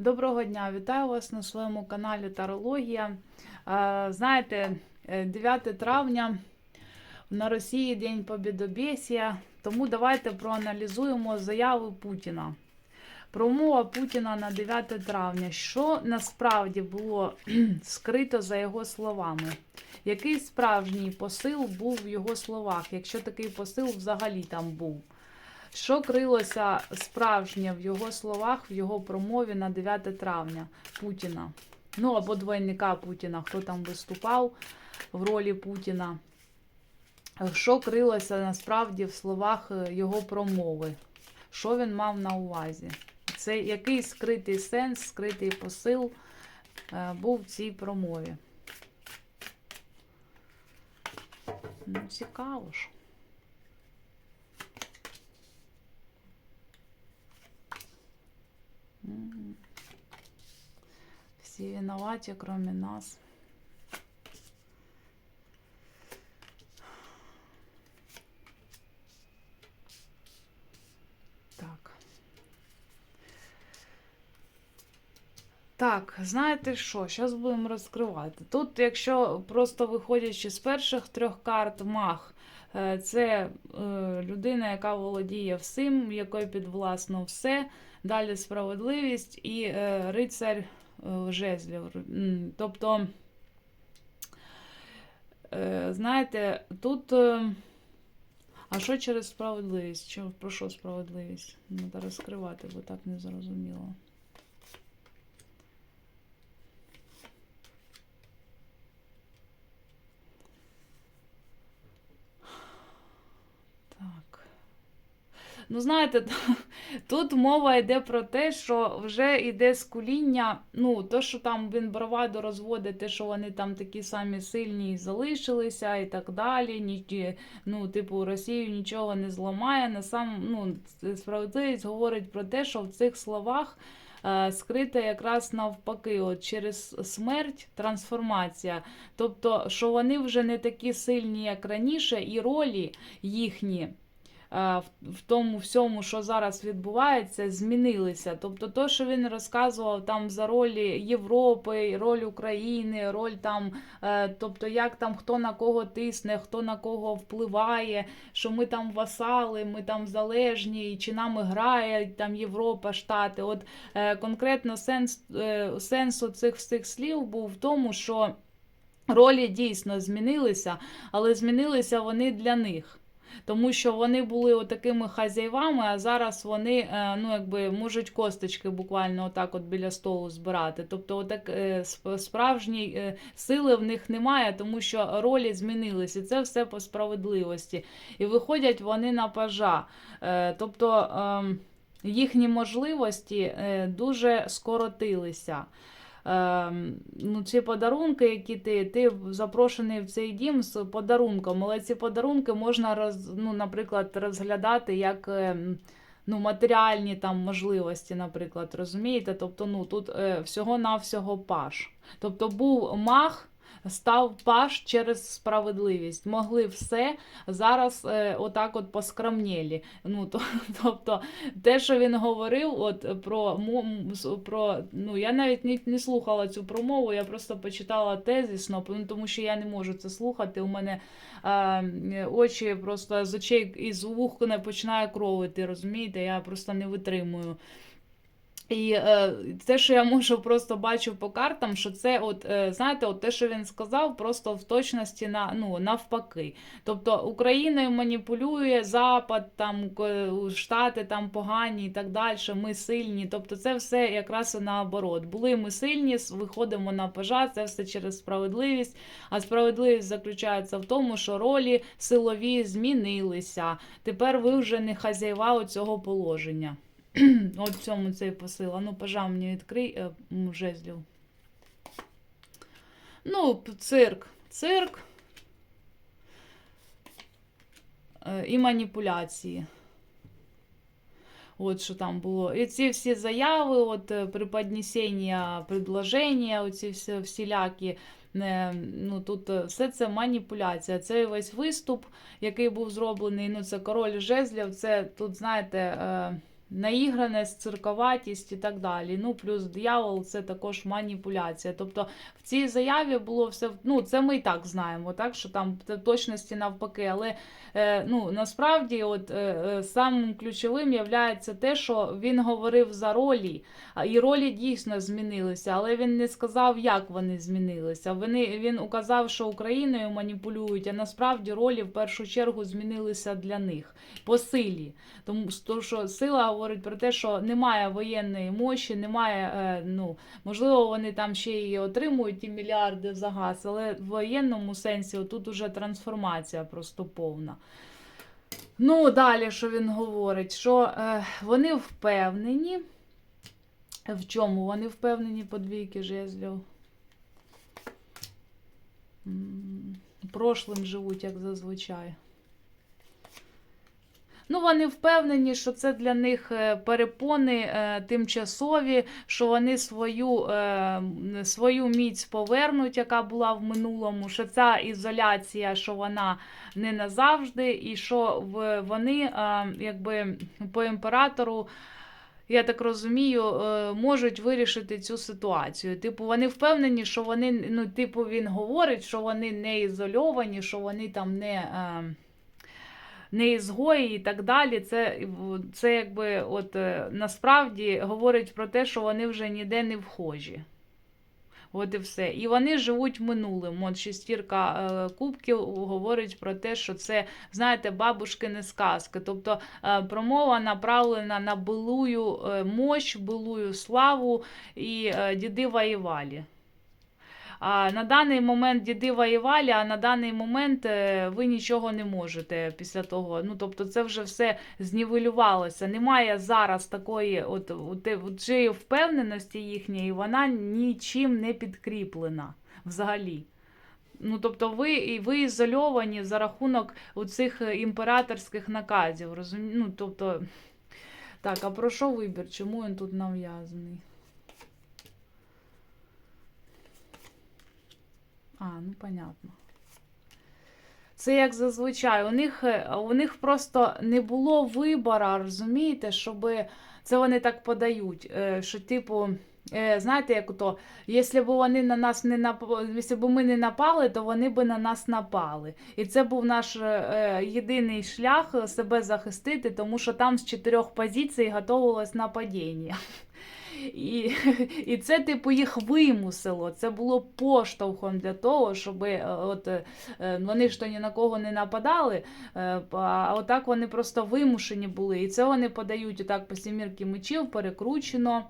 Доброго дня, вітаю вас на своєму каналі Тарологія. Е, Знаєте, е, 9 травня на Росії День Побєдобєсія, тому давайте проаналізуємо заяви Путіна. Промова Путіна на 9 травня. Що насправді було скрито за його словами? Який справжній посил був в його словах, якщо такий посил взагалі там був? Що крилося справжнє в його словах, в його промові на 9 травня Путіна? Ну або двойника Путіна, хто там виступав в ролі Путіна? Що крилося насправді в словах е, його промови? Що він мав на увазі? Це який скритий сенс, скритий посил е, був в цій промові? Ну, цікаво ж. Всі винуваті, кроме нас. Так. Так, знаєте що? Зараз будемо розкривати. Тут, якщо просто виходячи з перших трьох карт, маг е, це е, людина, яка володіє всім, якої підвласно все. Далі справедливість і е, рицар е, жезлів. Тобто, е, знаєте, тут. Е, а що через справедливість? Про що справедливість? Треба розкривати, бо так не зрозуміло. Так. Ну, знаєте, тут мова йде про те, що вже йде скуління. Ну, то, що там він браваду розводить, те, що вони там такі самі сильні і залишилися, і так далі. Ні, ну, типу, Росію нічого не зламає. На сам, ну, справедливість говорить про те, що в цих словах. е, Скрита якраз навпаки, от через смерть трансформація. Тобто, що вони вже не такі сильні, як раніше, і ролі їхні в в тому всьому, що зараз відбувається, змінилися. Тобто, то, що він розказував там за ролі Європи, роль України, роль там, е, тобто, як там хто на кого тисне, хто на кого впливає, що ми там васали, ми там залежні, і чи нами грає там Європа, Штати. От е, конкретно сенс, е, сенс цих всіх слів був в тому, що ролі дійсно змінилися, але змінилися вони для них. Тому що вони були такими хазяєвами, а зараз вони е, ну, якби, можуть косточки буквально отак от біля столу збирати. Тобто, отак, е, сп- справжньої е, сили в них немає, тому що ролі змінилися. Це все по справедливості. І виходять вони на пажа. Тобто ем, їхні можливості дуже скоротилися. Ем, ну, ці подарунки, які ти, ти запрошений в цей дім з подарунком, але ці подарунки можна, роз, ну, наприклад, розглядати як ем, ну, матеріальні там можливості, наприклад, розумієте? Тобто, ну, тут е, всього-навсього паш. Тобто був маг. Став паш через справедливість. Могли все зараз е, отак от поскрамнєлі. Ну, то, тобто, те, що він говорив, от про про ну я навіть не, не слухала цю промову, я просто почитала тезісно, ну, тому що я не можу це слухати. У мене е, очі просто з очей і з вух не починає кровити, розумієте? Я просто не витримую. І е, те, що я можу просто бачу по картам, що це, от е, знаєте, от те, що він сказав, просто в точності на ну навпаки. Тобто Україною маніпулює Запад, там Штати там погані і так далі. Ми сильні. Тобто, це все якраз і наоборот. Були ми сильні, виходимо на пожар, це все через справедливість. А справедливість заключається в тому, що ролі силові змінилися. Тепер ви вже не хазяєва цього положення. От в цьому цей посил. А ну, пожа мені відкрий е, жезлів. Ну, цирк. Цирк. Е, І маніпуляції. От що там було. І ці всі заяви, от е, преподнесення, предложення, оці всі всілякі. Ну, тут все це маніпуляція. Це весь виступ, який був зроблений. Ну, це король жезлів. Це тут, знаєте, наіграність, цирковатість і так далі. Ну, плюс диявол це також маніпуляція. Тобто в цій заяві було все, ну, це ми і так знаємо, так, що там точності навпаки, але е, ну, насправді от, е, е, самим ключовим є те, що він говорив за ролі, і ролі дійсно змінилися, але він не сказав, як вони змінилися. Вони, він указав, що Україною маніпулюють, а насправді ролі в першу чергу змінилися для них по силі. Тому що- що сила говорить про те, що немає воєнної мощі, немає, е, ну, можливо, вони там ще й отримують ті мільярди за газ, але в воєнному сенсі тут уже трансформація просто повна. Ну, далі, що він говорить, що е, вони впевнені. В чому вони впевнені по двійки жезлів? Прошлим живуть, як зазвичай. Ну, вони впевнені, що це для них е, перепони е, тимчасові, що вони свою, е, свою міць повернуть, яка була в минулому, що ця ізоляція, що вона не назавжди, і що вони якби по імператору. Я так розумію, можуть вирішити цю ситуацію. Типу, вони впевнені, що вони, ну, типу, він говорить, що вони не ізольовані, що вони там не. Не ізгої і так далі. Це, це якби от е, насправді говорить про те, що вони вже ніде не вхожі. От і все. І вони живуть минулим. От шестірка е, кубків говорить про те, що це, знаєте, бабушкини сказки. Тобто е, промова направлена на былую е, мощь, былую славу і е, діди воювали. А на даний момент діди воювали, а на даний момент е, ви нічого не можете після того. Ну, тобто, це вже все знівелювалося. Немає зараз такої от, цієї впевненості їхньої, вона нічим не підкріплена взагалі. Ну, тобто, ви, і ви ізольовані за рахунок цих імператорських наказів. Розумі... Ну, тобто, так, а про що вибір? Чому він тут нав'язаний? А, ну понятно. Це як зазвичай. У них, е, у них просто не було вибора, розумієте, щоб це вони так подають. е, Що, типу, е, знаєте, як то, якщо б вони на нас не напали, якщо б ми не напали, то вони б на нас напали. І це був наш єдиний шлях себе захистити, тому що там з чотирьох позицій готувалось нападіння. І, і це, типу, їх вимусило. Це було поштовхом для того, щоб е, от, е, вони ж то ні на кого не нападали, е, а отак вони просто вимушені були. І це вони подають отак по сімірки мечів, перекручено.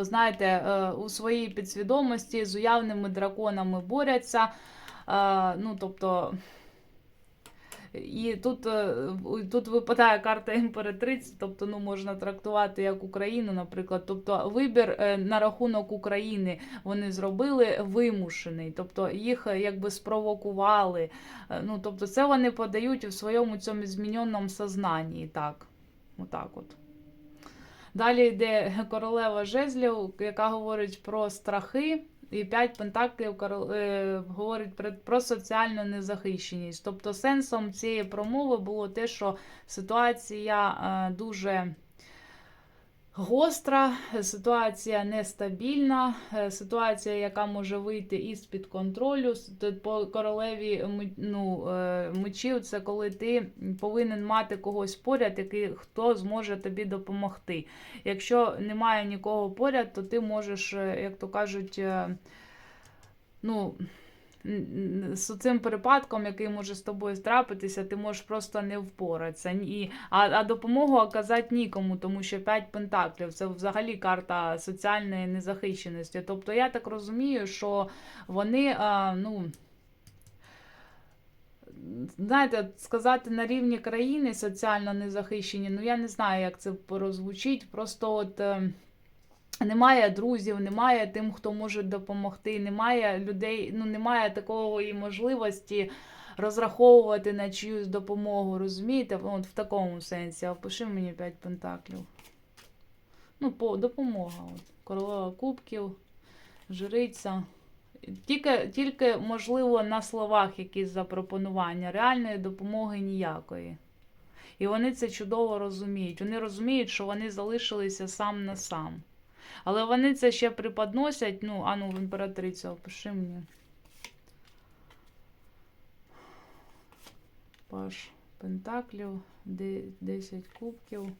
Знаєте, у своїй підсвідомості з уявними драконами борються. Ну, тобто, і тут, е, тут випадає карта імператриці, тобто ну, можна трактувати як Україну, наприклад. Тобто вибір е, на рахунок України вони зробили вимушений, тобто їх е, якби спровокували. Ну, тобто це вони подають у своєму цьому зміненому сознанні. Так, отак от. Далі йде королева жезлів, яка говорить про страхи. І п'ять пентаклів е, говорить про соціальну незахищеність. Тобто сенсом цієї промови було те, що ситуація е, дуже гостра, ситуація нестабільна, е, ситуація, яка може вийти із-під контролю. По королеві ну, е, мечів це коли ти повинен мати когось поряд, який хто зможе тобі допомогти. Якщо немає нікого поряд, то ти можеш, е, як то кажуть, е, ну. З цим перепадком, який може з тобою трапитися, ти можеш просто не впоратися. І, а, а допомогу оказати нікому, тому що 5 пентаклів це взагалі карта соціальної незахищеності. Тобто я так розумію, що вони, а, ну. Знаєте, сказати на рівні країни соціально незахищені, ну я не знаю, як це прозвучить. Просто от е, немає друзів, немає тим, хто може допомогти, немає людей, ну немає такої можливості розраховувати на чиюсь допомогу, розумієте? От в такому сенсі. Опиши мені 5 пентаклів. Ну, по допомога. От. Королева кубків, жриця. Тільки, тільки, можливо, на словах якісь запропонування. Реальної допомоги ніякої. І вони це чудово розуміють. Вони розуміють, що вони залишилися сам на сам. Але вони це ще преподносять. Ну, а ну, імператриця, опиши мені. Паш Пентаклів, 10 кубків.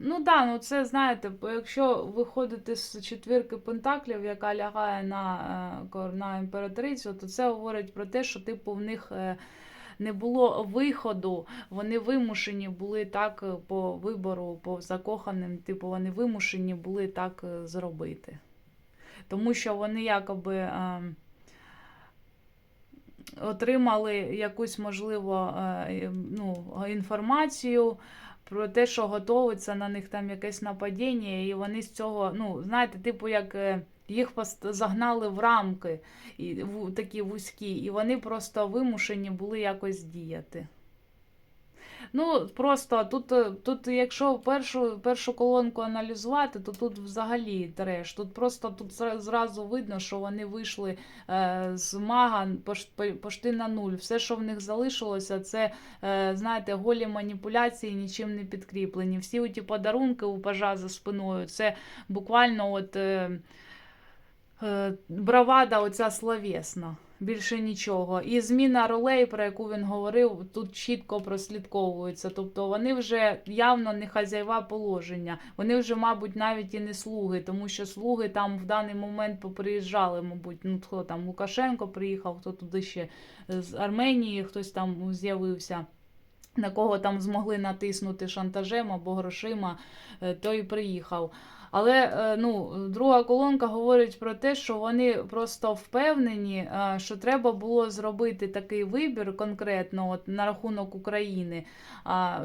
Ну да, ну це знаєте, якщо виходити з четвірки пентаклів, яка лягає на, е, на імператрицю, то це говорить про те, що типу в них е, не було виходу, вони вимушені були так е, по вибору, по закоханим, типу, вони вимушені були так зробити. Тому що вони якоби. Отримали якусь можливо ну, інформацію про те, що готується на них там якесь нападіння, і вони з цього, ну, знаєте, типу, як е, їх загнали в рамки і, в, такі вузькі, і вони просто вимушені були якось діяти. Ну, просто тут, е, тут якщо першу, першу колонку аналізувати, то тут взагалі треш. Тут просто тут зразу видно, що вони вийшли е, з мага пошти на нуль. Все, що в них залишилося, це, е, знаєте, голі маніпуляції, нічим не підкріплені. Всі ті подарунки у пажа за спиною, це буквально от. Е, е, бравада оця словесна. Більше нічого. І зміна ролей, про яку він говорив, тут чітко прослідковується. Тобто вони вже явно не хазяєва положення. Вони вже, мабуть, навіть і не слуги, тому що слуги там в даний момент поприїжджали, мабуть, ну хто там Лукашенко приїхав, хто туди ще з Арменії, хтось там з'явився. На кого там змогли натиснути шантажем або грошима, е, той приїхав. Але е, ну, друга колонка говорить про те, що вони просто впевнені, е, що треба було зробити такий вибір конкретно от, на рахунок України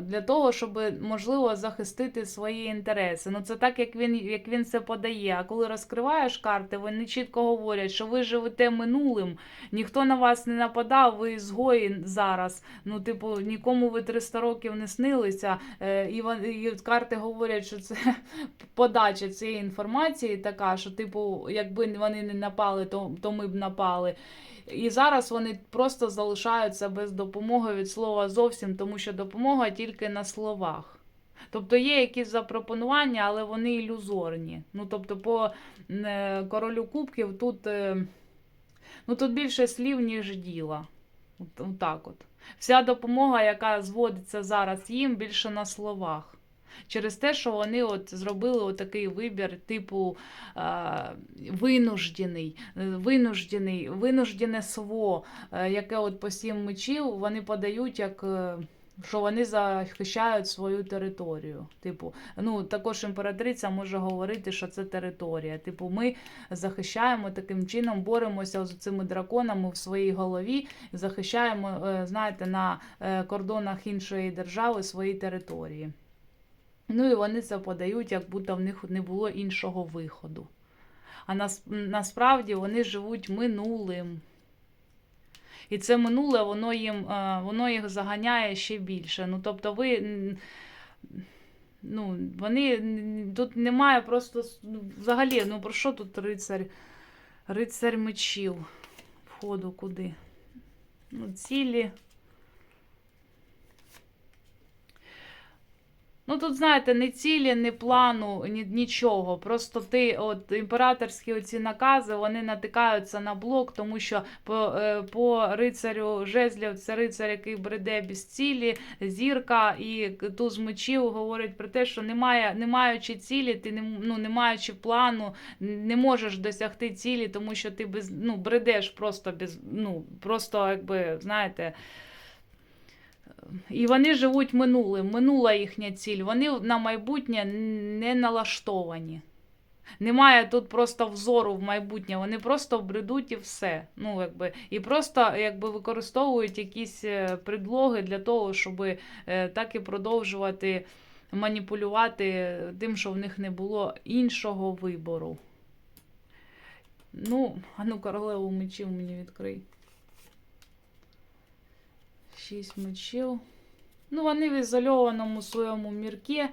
для того, щоб можливо захистити свої інтереси. Ну це так, як він, як він це подає. А коли розкриваєш карти, вони чітко говорять, що ви живете минулим, ніхто на вас не нападав, ви згої зараз. Ну, типу, нікому ви 300 років не снилися. Е, і, і карти говорять, що це подача цієї інформації така, що, типу, якби вони не напали, то, то ми б напали. І зараз вони просто залишаються без допомоги від слова зовсім, тому що допомога тільки на словах. Тобто є якісь запропонування, але вони ілюзорні. Ну, тобто, по е, королю кубків тут, е, ну, тут більше слів, ніж діла. От, от так от. Вся допомога, яка зводиться зараз їм, більше на словах. Через те, що вони от зробили такий вибір, типу е, винуждений, е, винуждений, винуждене сво, е, яке от по сім мечів вони подають як. що вони захищають свою територію. Типу, ну також імператриця може говорити, що це територія. Типу, ми захищаємо таким чином, боремося з цими драконами в своїй голові, захищаємо, знаєте, на кордонах іншої держави свої території. Ну і вони це подають, як будто в них не було іншого виходу. А нас, насправді вони живуть минулим. І це минуле, воно їм е, воно їх заганяє ще більше. Ну, тобто, ви. Ну, вони тут немає просто ну, взагалі, ну про що тут рицарь? Рицарь мечів. Входу куди? Ну, цілі. Ну, тут, знаєте, не цілі, не плану, ні, нічого. Просто ти, от імператорські оці накази, вони натикаються на блок, тому що по, е, по рицарю жезлів це рицар, який бреде без цілі, зірка і туз мечів говорить про те, що немає, не маючи цілі, ти не, ну, не маючи плану, не можеш досягти цілі, тому що ти без, ну, бредеш просто без, ну, просто, якби, знаєте. І вони живуть минулим, минула їхня ціль. Вони на майбутнє не налаштовані. Немає тут просто взору в майбутнє, вони просто бредуть і все. Ну, якби, і просто якби, використовують якісь е, предлоги для того, щоб е, так і продовжувати маніпулювати тим, що в них не було іншого вибору. Ну, а ну, королеву мечів мені відкрий. Шість мечів. Ну, вони в ізольованому своєму міркі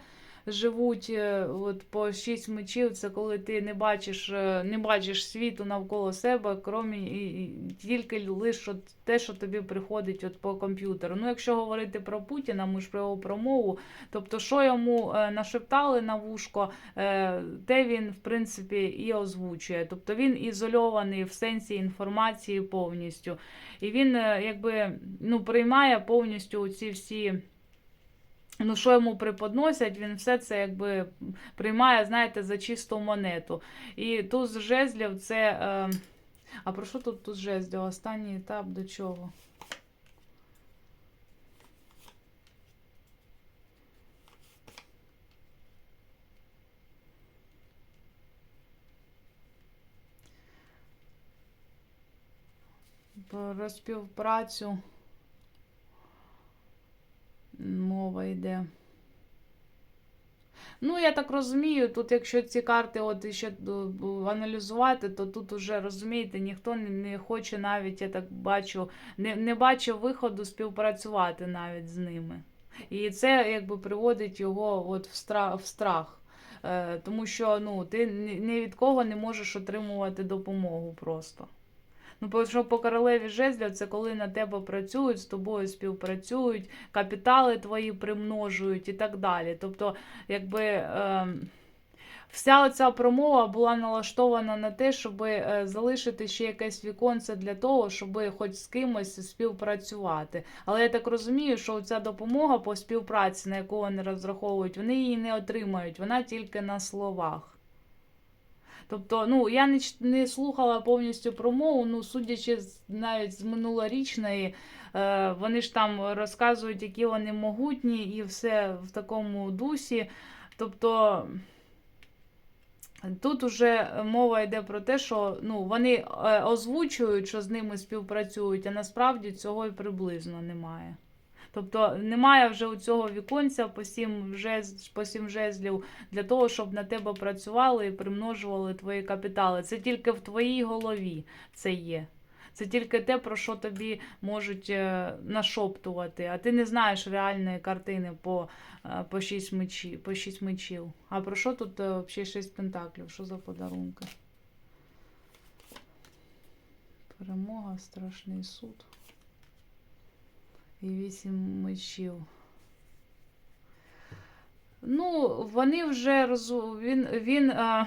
живуть е, от по шість мечів, це коли ти не бачиш, е, не бачиш світу навколо себе, крім і, тільки лише те, що тобі приходить от по комп'ютеру. Ну, якщо говорити про Путіна, ми ж про його промову, тобто, що йому е, нашептали на вушко, те він, в принципі, і озвучує. Тобто він ізольований в сенсі інформації повністю. І він якби ну, приймає повністю ці всі. Ну, що йому преподносять, він все це якби приймає, знаєте, за чисту монету. І туз жезлів це. Е... А про що тут туз жезлів? Останній етап до чого? Про співпрацю мова йде. Ну, я так розумію, тут, якщо ці карти от ще аналізувати, то тут уже розумієте, ніхто не, хоче навіть, я так бачу, не, не бачив виходу співпрацювати навіть з ними. І це якби приводить його от в страх. В страх. Е, тому що ну, ти ні від кого не можеш отримувати допомогу просто. Ну, бо що по королеві жезлів, це коли на тебе працюють, з тобою співпрацюють, капітали твої примножують і так далі. Тобто, якби. Е, Вся оця промова була налаштована на те, щоб е, залишити ще якесь віконце для того, щоб хоч з кимось співпрацювати. Але я так розумію, що ця допомога по співпраці, на яку вони розраховують, вони її не отримають, вона тільки на словах. Тобто, ну я не не слухала повністю промову, ну судячи навіть з минулорічної, е, вони ж там розказують, які вони могутні, і все в такому дусі. Тобто. Тут уже мова йде про те, що ну, вони е, озвучують, що з ними співпрацюють, а насправді цього і приблизно немає. Тобто немає вже у цього віконця по сім, жез, по сім жезлів для того, щоб на тебе працювали і примножували твої капітали. Це тільки в твоїй голові це є. Це тільки те, про що тобі можуть е, нашоптувати, а ти не знаєш реальної картини по е, по, шість мечів, по шість мечів. А про що тут е, взагалі шість пентаклів? Що за подарунки? Перемога, страшний суд. І вісім мечів. Ну, вони вже розу... він, він, а,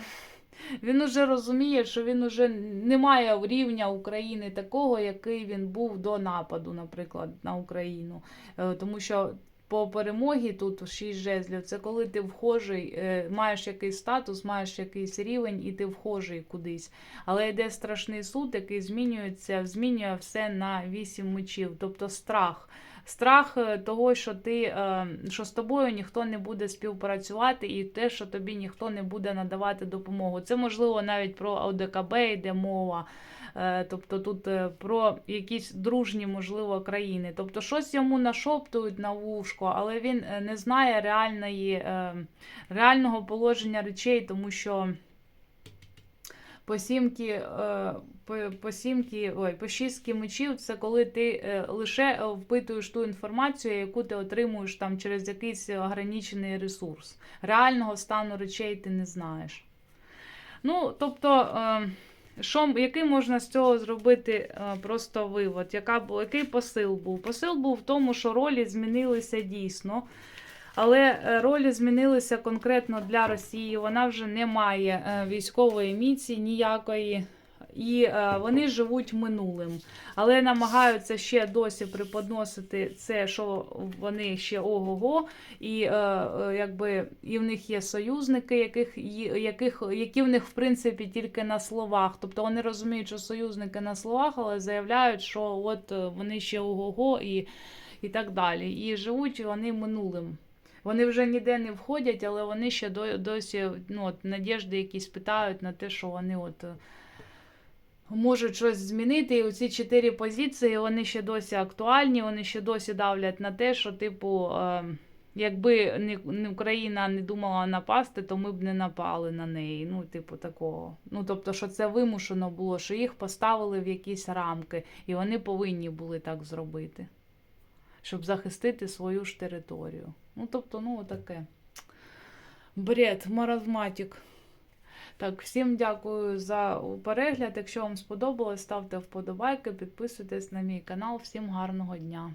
він уже розуміє, що він уже не має рівня України такого, який він був до нападу, наприклад, на Україну. Е, тому що по перемогі тут шість жезлів, це коли ти вхожий, е, маєш якийсь статус, маєш якийсь рівень і ти вхожий кудись. Але йде страшний суд, який змінюється, змінює все на вісім мечів, тобто страх. Страх е, того, що ти, е, що з тобою ніхто не буде співпрацювати, і те, що тобі ніхто не буде надавати допомогу. Це можливо навіть про ОДКБ йде мова. Е, тобто тут про якісь дружні, можливо, країни. Тобто щось йому нашоптують на вушко, але він не знає реальної, реального положення речей, тому що по сімки, е, по, по сімки, ой, по шістки мечів це коли ти е, лише впитуєш ту інформацію, яку ти отримуєш там через якийсь ограничений ресурс. Реального стану речей ти не знаєш. Ну, тобто, е, що, який можна з цього зробити просто вивод? Яка, Який посил був? Посил був в тому, що ролі змінилися дійсно. Але е, ролі змінилися конкретно для Росії. Вона вже не має е, військової міці ніякої. І е, вони живуть минулим, але намагаються ще досі приподносити це, що вони ще ого-го, і якби і в них є союзники, яких, яких, які в них в принципі тільки на словах. Тобто вони розуміють, що союзники на словах, але заявляють, що от вони ще ого-го і, і так далі. І живуть вони минулим. Вони вже ніде не входять, але вони ще досі ну, от, надіжди якісь питають на те, що вони от е, можуть щось змінити. І оці чотири позиції вони ще досі актуальні, вони ще досі давлять на те, що, типу, е, якби не Україна не думала напасти, то ми б не напали на неї. Ну, типу, такого. Ну, тобто, що це вимушено було, що їх поставили в якісь рамки, і вони повинні були так зробити щоб захистити свою ж територію. Ну, тобто, ну, таке. Бред, маразматик. Так, всім дякую за перегляд. Якщо вам сподобалось, ставте вподобайки, підписуйтесь на мій канал. Всім гарного дня!